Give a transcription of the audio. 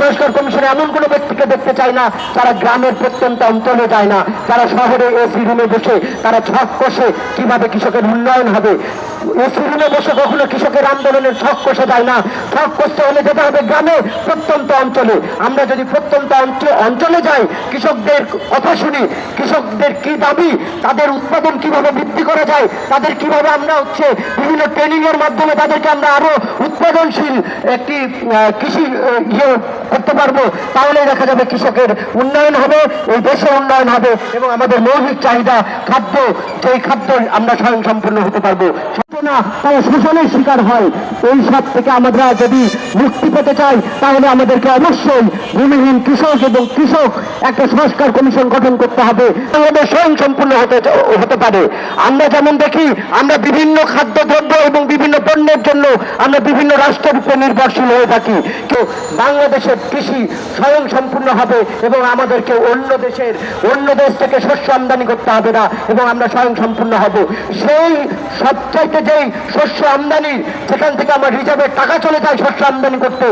সংস্কার কমিশনে এমন কোনো ব্যক্তিকে দেখতে চায় না, তারা গ্রামের প্রত্যন্ত অঞ্চলে যায় না। তারা শহরে এসি রুমে বসে, তারা ছক কষে কীভাবে কৃষকের উন্নয়ন হবে। এসি বসে কখনো কৃষকের আন্দোলনের ছক কষে যায় না। ছক কষতে হলে যেতে হবে গ্রামে, প্রত্যন্ত অঞ্চলে। আমরা যদি প্রত্যন্ত অঞ্চলে যাই, কৃষকদের কথা শুনি, কৃষকদের কি দাবি, তাদের উৎপাদন কীভাবে বৃদ্ধি করা যায়, তাদের কীভাবে আমরা হচ্ছে বিভিন্ন ট্রেনিং এর মাধ্যমে তাদেরকে আমরা আরও উৎপাদনশীল একটি কৃষি ইয়ে করতে পারব তাহলে দেখা যাবে কৃষকের উন্নয়ন হবে, এই দেশের উন্নয়ন হবে এবং আমাদের মৌলিক চাহিদা, খাদ্য সেই খাদ্য আমরা স্বয়ং সম্পূর্ণ হতে পারব। না তারা শোষণের শিকার হয়। এই সব থেকে আমরা যদি মুক্তি পেতে চাই, তাহলে আমাদেরকে অবশ্যই ভূমিহীন কৃষক এবং কৃষক একটা সংস্কার কমিশন গঠন করতে হবে। আমাদের স্বয়ং সম্পূর্ণ হতে হতে পারে। আমরা যেমন দেখি, আমরা বিভিন্ন খাদ্যদ্রব্য এবং বিভিন্ন পণ্যের জন্য আমরা বিভিন্ন রাষ্ট্রের উপর নির্ভরশীল হয়ে থাকি। তো বাংলাদেশের কৃষি স্বয়ং সম্পূর্ণ হবে এবং আমাদেরকে অন্য দেশের, অন্য দেশ থেকে শস্য আমদানি করতে হবে না এবং আমরা স্বয়ং সম্পূর্ণ হব। সেই সবচাইতে যেই শস্য আমদানি সেখান থেকে আমার হিসাবে টাকা চলে যায় শস্য আমদানি করতে।